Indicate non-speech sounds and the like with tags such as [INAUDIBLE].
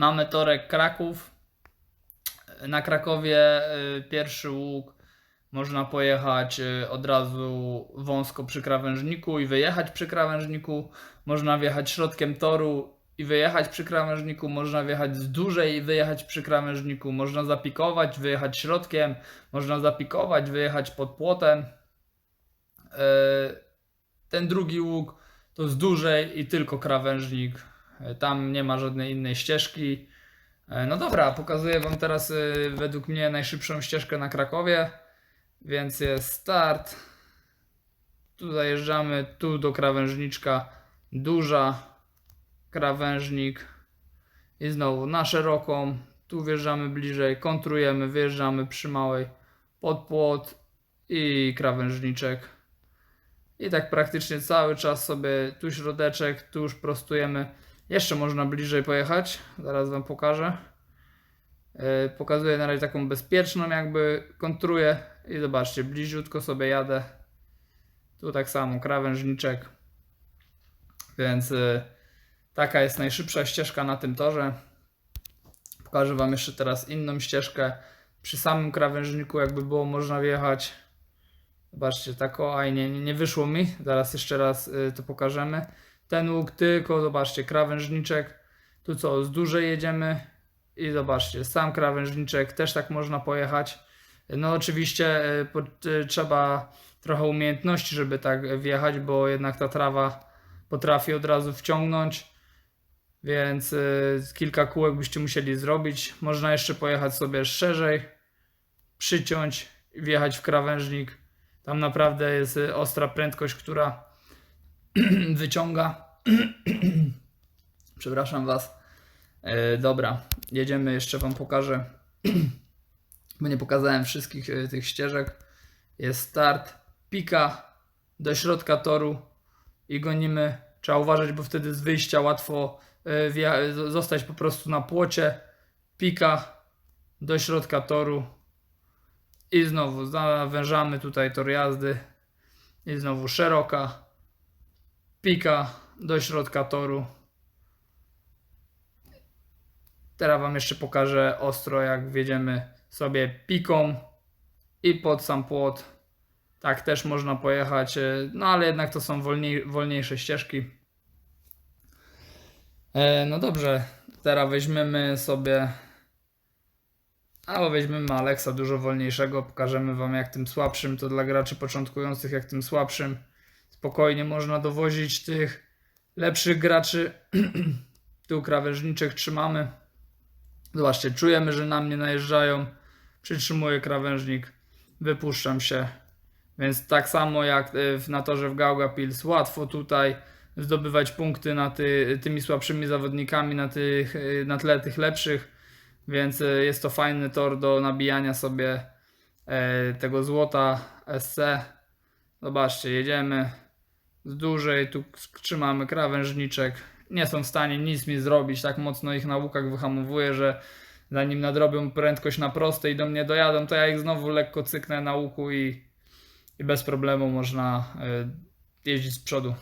Mamy torek Kraków. Na Krakowie y, pierwszy łuk można pojechać y, od razu wąsko przy krawężniku i wyjechać przy krawężniku. Można wjechać środkiem toru i wyjechać przy krawężniku. Można wjechać z dłużej i wyjechać przy krawężniku. Można zapikować, wyjechać środkiem. Można zapikować, wyjechać pod płotem. Y, Ten drugi łuk to z dłużej i tylko krawężnik. Tam nie ma żadnej innej ścieżki. E, No dobra, pokazuję Wam teraz y, według mnie najszybszą ścieżkę na Krakowie. Więc jest start. Tu zajeżdżamy, tu do krawężniczka duża, krawężnik i znowu na szeroką. Tu wjeżdżamy bliżej, kontrujemy, wyjeżdżamy przy małej pod płot i krawężniczek. I tak praktycznie cały czas sobie tu środeczek, tu już prostujemy. Jeszcze można bliżej pojechać, zaraz Wam pokażę. Yy, Pokazuję na razie taką bezpieczną, jakby kontruję i zobaczcie, bliziutko sobie jadę. Tu tak samo krawężniczek. Więc yy, taka jest najszybsza ścieżka na tym torze. Pokażę Wam jeszcze teraz inną ścieżkę. Przy samym krawężniku, jakby było można wjechać. Zobaczcie, tak o, aj nie, nie, wyszło mi. Zaraz jeszcze raz y, to pokażemy. Ten łuk tylko, zobaczcie, krawężniczek. Tu co, z dużej jedziemy i zobaczcie, sam krawężniczek też tak można pojechać. No oczywiście y, po, y, trzeba trochę umiejętności, żeby tak wjechać, bo jednak ta trawa potrafi od razu wciągnąć. Więc y, kilka kółek byście musieli zrobić. Można jeszcze pojechać sobie szerzej, przyciąć wjechać w krawężnik. Tam naprawdę jest ostra prędkość, która [CLEARS THROAT] wyciąga. [CLEARS THROAT] Przepraszam Was. E, dobra, jedziemy, jeszcze Wam pokażę, [CLEARS THROAT] bo nie pokazałem wszystkich e, tych ścieżek. Jest start, pika do środka toru i gonimy. Trzeba uważać, bo wtedy z wyjścia łatwo e, zostać po prostu na płocie. Pika do środka toru i znowu zawężamy tutaj tor jazdy i znowu szeroka pika do środka toru. Teraz Wam jeszcze pokażę ostro, jak wjedziemy sobie piką i pod sam płot. Tak też można pojechać, e, no ale jednak to są wolniej, wolniejsze ścieżki. E, no dobrze, teraz weźmiemy sobie. Albo weźmiemy Alexa dużo wolniejszego. Pokażemy Wam, jak tym słabszym, to dla graczy początkujących, jak tym słabszym spokojnie można dowozić tych lepszych graczy. [CLEARS THROAT] tu krawężniczek trzymamy. Zobaczcie, czujemy, że na mnie najeżdżają. Przytrzymuję krawężnik, wypuszczam się. Więc tak samo jak e, na torze w Gauga Pils, łatwo tutaj zdobywać punkty na ty, tymi słabszymi zawodnikami na, tych, e, na tle tych lepszych. Więc e, jest to fajny tor do nabijania sobie tego złota SC. Zobaczcie, jedziemy z dłużej, tu trzymamy krawężniczek. Nie są w stanie nic mi zrobić, tak mocno ich na łukach wyhamowuję, że zanim nadrobią prędkość na prostej i do mnie dojadą, to ja ich znowu lekko cyknę na łuku i, i bez problemu można y, jeździć z przodu.